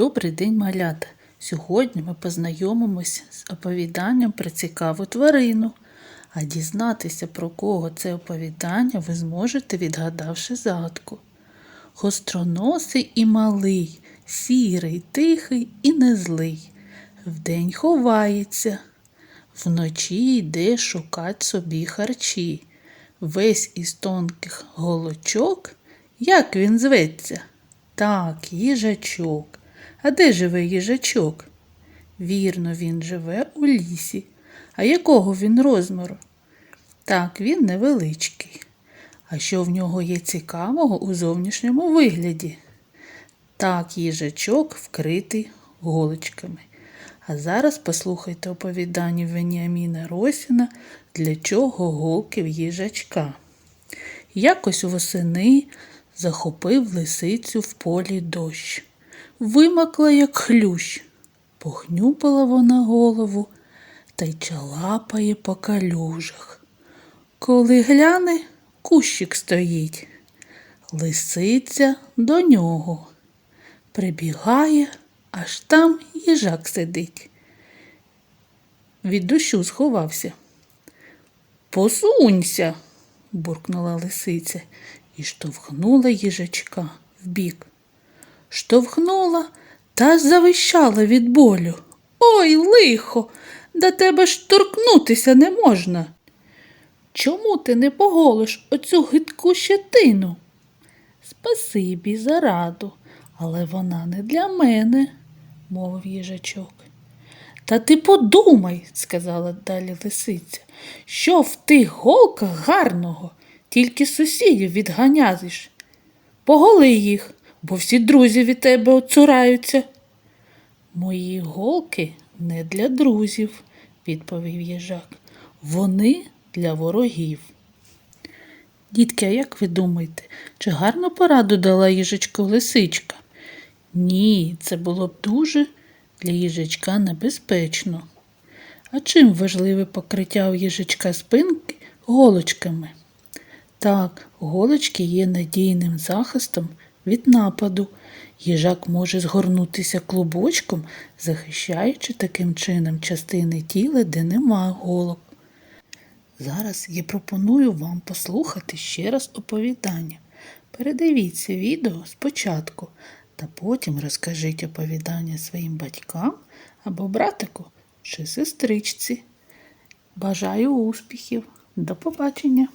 Добрий день, малята! Сьогодні ми познайомимось з оповіданням про цікаву тварину. А дізнатися, про кого це оповідання, ви зможете, відгадавши загадку. Гостроносий і малий, сірий, тихий і незлий. Вдень ховається, вночі йде шукать собі харчі. Весь із тонких голочок, як він зветься? Так, їжачок. А де живе їжачок? Вірно, він живе у лісі. А якого він розміру? Так, він невеличкий. А що в нього є цікавого у зовнішньому вигляді? Так, їжачок вкритий голочками. А зараз послухайте оповідання Веніаміна Росіна для чого голки в їжачка. Якось восени захопив лисицю в полі дощ. Вимакла, як хлющ. Похнюпала вона голову та й чалапає по калюжах. Коли гляне, кущик стоїть. Лисиця до нього. Прибігає, аж там їжак сидить. Від дощу сховався. Посунься, буркнула лисиця і штовхнула їжачка вбік. Штовхнула та завищала від болю. Ой, лихо, до тебе ж торкнутися не можна. Чому ти не поголиш оцю гидку щетину? Спасибі за раду, але вона не для мене, мовив їжачок. Та ти подумай, сказала далі лисиця, що в тих голках гарного, тільки сусідів відганяєш. Поголи їх, бо всі друзі від тебе оцураються. Мої голки не для друзів, відповів їжак. Вони для ворогів. Дітки, а як ви думаєте, чи гарну пораду дала їжачку лисичка? Ні, це було б дуже для їжачка небезпечно. А чим важливе покриття у їжачка спинки голочками? Так, голочки є надійним захистом від нападу. Їжак може згорнутися клубочком, захищаючи таким чином частини тіла, де нема голок. Зараз я пропоную вам послухати ще раз оповідання. Передивіться відео спочатку та потім розкажіть оповідання своїм батькам або братику чи сестричці. Бажаю успіхів! До побачення!